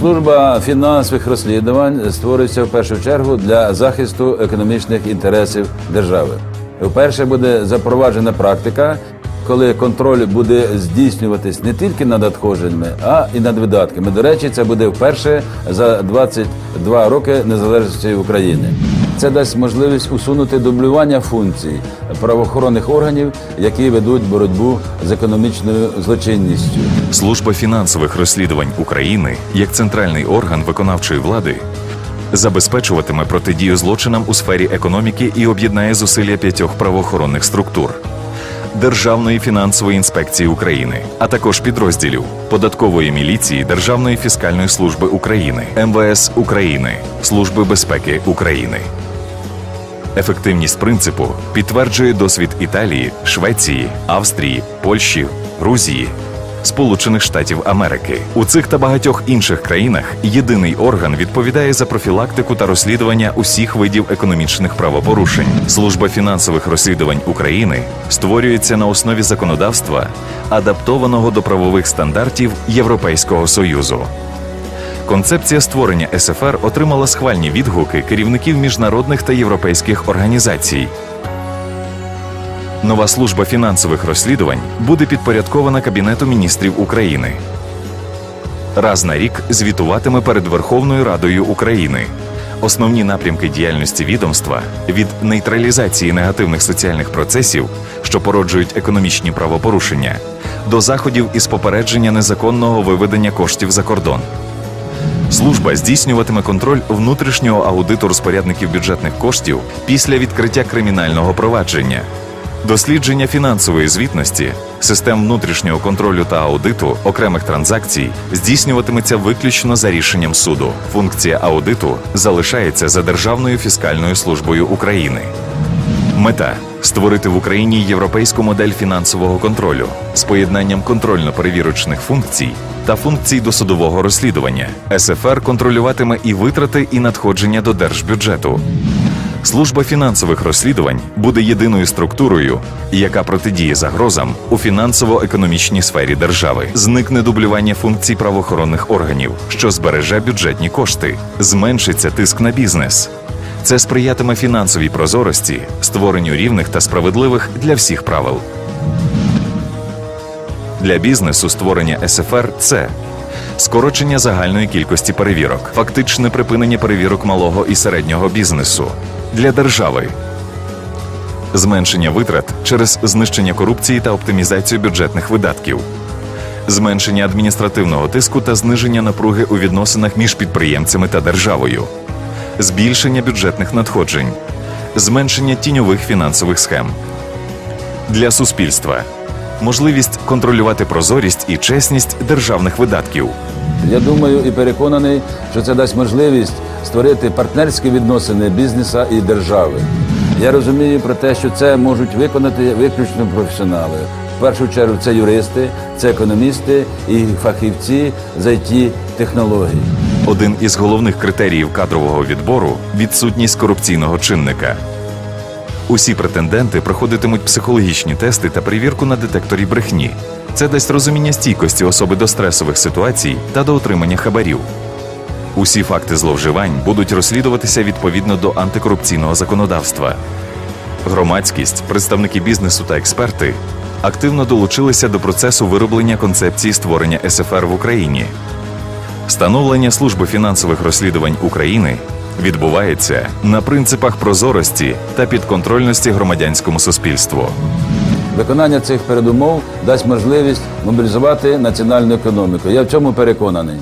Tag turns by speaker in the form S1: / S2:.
S1: Служба фінансових розслідувань створюється в першу чергу для захисту економічних інтересів держави. Вперше буде запроваджена практика, коли контроль буде здійснюватись не тільки над надходженнями, а і над видатками. До речі, це буде вперше за 22 роки незалежності України. Це дасть можливість усунути дублювання функцій правоохоронних органів, які ведуть боротьбу з економічною злочинністю.
S2: Служба фінансових розслідувань України як центральний орган виконавчої влади забезпечуватиме протидію злочинам у сфері економіки і об'єднає зусилля п'ятьох правоохоронних структур. Державної фінансової інспекції України, а також підрозділів податкової міліції Державної фіскальної служби України, МВС України, Служби безпеки України. Ефективність принципу підтверджує досвід Італії, Швеції, Австрії, Польщі, Грузії, Сполучених Штатів Америки. У цих та багатьох інших країнах єдиний орган відповідає за профілактику та розслідування усіх видів економічних правопорушень. Служба фінансових розслідувань України створюється на основі законодавства, адаптованого до правових стандартів Європейського Союзу. Концепція створення СФР отримала схвальні відгуки керівників міжнародних та європейських організацій. Нова служба фінансових розслідувань буде підпорядкована Кабінету міністрів України. Раз на рік звітуватиме перед Верховною Радою України. Основні напрямки діяльності відомства від нейтралізації негативних соціальних процесів, що породжують економічні правопорушення, до заходів із попередження незаконного виведення коштів за кордон. Служба здійснюватиме контроль внутрішнього аудиту розпорядників бюджетних коштів після відкриття кримінального провадження, дослідження фінансової звітності, систем внутрішнього контролю та аудиту окремих транзакцій здійснюватиметься виключно за рішенням суду. Функція аудиту залишається за Державною фіскальною службою України. Мета створити в Україні європейську модель фінансового контролю з поєднанням контрольно-перевірочних функцій та функцій досудового розслідування. СФР контролюватиме і витрати, і надходження до держбюджету. Служба фінансових розслідувань буде єдиною структурою, яка протидіє загрозам у фінансово-економічній сфері держави. Зникне дублювання функцій правоохоронних органів, що збереже бюджетні кошти, зменшиться тиск на бізнес. Це сприятиме фінансовій прозорості, створенню рівних та справедливих для всіх правил. Для бізнесу створення СФР це скорочення загальної кількості перевірок, фактичне припинення перевірок малого і середнього бізнесу для держави, зменшення витрат через знищення корупції та оптимізацію бюджетних видатків, зменшення адміністративного тиску та зниження напруги у відносинах між підприємцями та державою, збільшення бюджетних надходжень, зменшення тіньових фінансових схем для суспільства. Можливість контролювати прозорість і чесність державних видатків,
S1: Я думаю і переконаний, що це дасть можливість створити партнерські відносини бізнеса і держави. Я розумію про те, що це можуть виконати виключно професіонали. В першу чергу це юристи, це економісти і фахівці з it технологій.
S2: Один із головних критеріїв кадрового відбору відсутність корупційного чинника. Усі претенденти проходитимуть психологічні тести та перевірку на детекторі брехні. Це дасть розуміння стійкості особи до стресових ситуацій та до отримання хабарів. Усі факти зловживань будуть розслідуватися відповідно до антикорупційного законодавства. Громадськість, представники бізнесу та експерти активно долучилися до процесу вироблення концепції створення СФР в Україні. Становлення служби фінансових розслідувань України відбувається на принципах прозорості та підконтрольності громадянському суспільству.
S1: Виконання цих передумов дасть можливість мобілізувати національну економіку. Я в цьому переконаний.